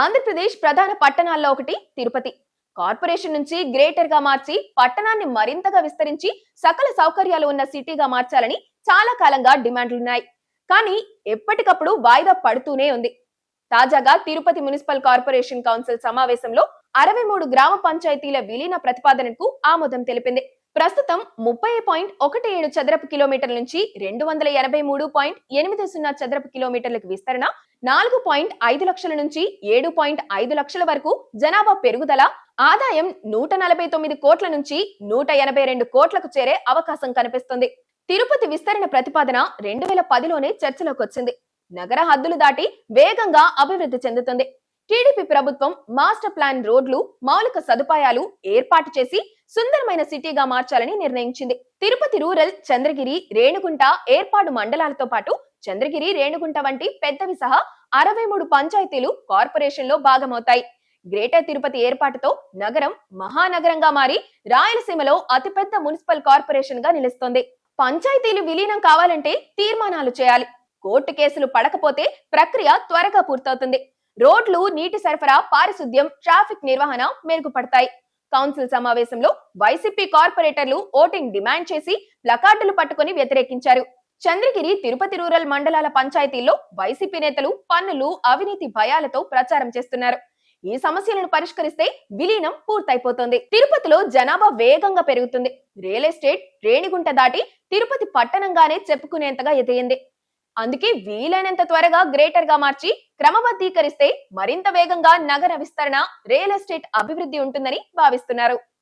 ఆంధ్రప్రదేశ్ ప్రధాన పట్టణాల్లో ఒకటి తిరుపతి. కార్పొరేషన్ నుంచి గ్రేటర్గా మార్చి పట్టణాన్ని మరింతగా విస్తరించి సకల సౌకర్యాలు ఉన్న సిటీగా మార్చాలని చాలా కాలంగా డిమాండ్లున్నాయి. కానీ ఎప్పటికప్పుడు వాయిదా పడుతూనే ఉంది. తాజాగా తిరుపతి మున్సిపల్ కార్పొరేషన్ కౌన్సిల్ సమావేశంలో అరవై మూడు గ్రామ పంచాయతీల విలీన ప్రతిపాదనకు ఆమోదం తెలిపింది. ప్రస్తుతం ముప్పై పాయింట్ ఒకటి ఏడు చదరపు కిలోమీటర్ల నుంచి రెండు వందల ఎనభై మూడు పాయింట్ ఎనిమిది సున్నా చదరపు కిలోమీటర్లకు విస్తరణ నాలుగు పాయింట్ ఐదు లక్షల నుంచి ఏడు పాయింట్ ఐదు లక్షల వరకు జనాభా పెరుగుదల ఆదాయం నూట నలభై తొమ్మిది కోట్ల నుంచి నూట ఎనభై రెండు కోట్లకు చేరే అవకాశం కనిపిస్తుంది. తిరుపతి విస్తరణ ప్రతిపాదన రెండు వేల పదిలోనే చర్చలోకి వచ్చింది నగర హద్దులు దాటి వేగంగా అభివృద్ధి చెందుతుంది. టీడీపీ ప్రభుత్వం మాస్టర్ ప్లాన్ రోడ్లు మౌలిక సదుపాయాలు ఏర్పాటు చేసి సుందరమైన సిటీగా మార్చాలని నిర్ణయించింది. తిరుపతి రూరల్ చంద్రగిరి రేణుగుంట ఏర్పాటు మండలాలతో పాటు చంద్రగిరి రేణుగుంట వంటి పెద్దవి సహా అరవై మూడు పంచాయతీలు కార్పొరేషన్లో భాగమవుతాయి. గ్రేటర్ తిరుపతి ఏర్పాటుతో నగరం మహానగరంగా మారి రాయలసీమలో అతిపెద్ద మున్సిపల్ కార్పొరేషన్గా నిలుస్తోంది. పంచాయతీలు విలీనం కావాలంటే తీర్మానాలు చేయాలి. కోర్టు కేసులు పడకపోతే ప్రక్రియ త్వరగా పూర్తవుతుంది. రోడ్లు నీటి సరఫరా పారిశుద్ధ్యం ట్రాఫిక్ నిర్వహణ మెరుగుపడతాయి. కౌన్సిల్ సమావేశంలో వైసీపీ కార్పొరేటర్లు ఓటింగ్ డిమాండ్ చేసి ప్లకార్డులు పట్టుకుని వ్యతిరేకించారు. చంద్రగిరి తిరుపతి రూరల్ మండలాల పంచాయతీల్లో వైసీపీ నేతలు పన్నులు అవినీతి భయాలతో ప్రచారం చేస్తున్నారు. ఈ సమస్యలను పరిష్కరిస్తే విలీనం పూర్తయిపోతుంది. తిరుపతిలో జనాభా వేగంగా పెరుగుతుంది. రియల్ ఎస్టేట్ రేణిగుంట దాటి తిరుపతి పట్టణంగానే చెప్పుకునేంతగా ఎదిగింది. అందుకే వీలైనంత త్వరగా గ్రేటర్గా మార్చి క్రమబద్ధీకరిస్తే మరింత వేగంగా నగర విస్తరణ రియల్ ఎస్టేట్ అభివృద్ధి ఉంటుందని భావిస్తున్నారు.